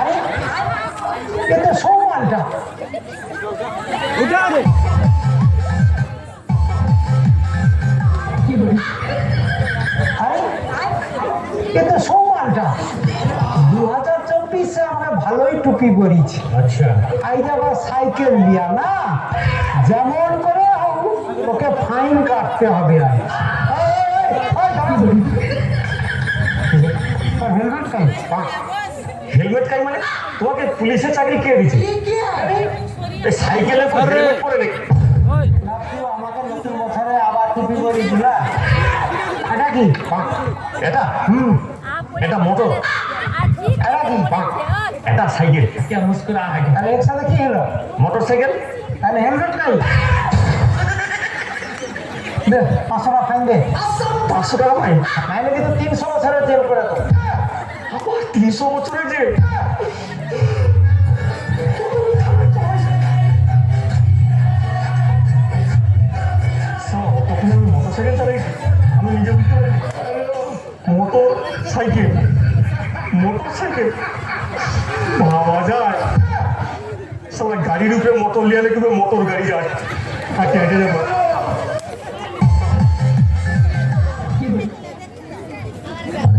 আরে আরে তো দু হাজার চব্বিশে আমরা ভালোই টুপি পরিছি আচ্ছা। আজ সাইকেল দিয়া না? যেমন করে হোক ওকে ফাইন কাটতে হবে আর হেলমেট খাই হেলমেট খাই মানে? তোমাকে পুলিশের চাকরি কে দিচ্ছে এই সাইকেলে হেলমেট পরে নাকি আমাকে নতুন বছরে আবার টুপি পরি দিলা এটা কি? এটা? হুম। এটা মোটর এটা কি? এটা সাইকেল। কে মুস্কুরা है তাহলে একসাথে কি হলো? Motor cycle? তাহলে হেলমেট নাই দে পাঁচশো টাকা ফাইন দে। পাঁচশো। টাকা ফাইন নাইলে কিন্তু তিনশো বছরের জেল করে তো। তিনশো বছরের যে সাও, তখন আমি মোটর সাইকেল চালাই। আমি নিজে বুঝতে পারি মোটর সাইকেল মোটর সাইকেল ভাবা যায়। সবাই গাড়ির উপরে মোটর লিয়ালে কিন্তু মোটর গাড়ি যায়। হাঁটে হাঁটে যাব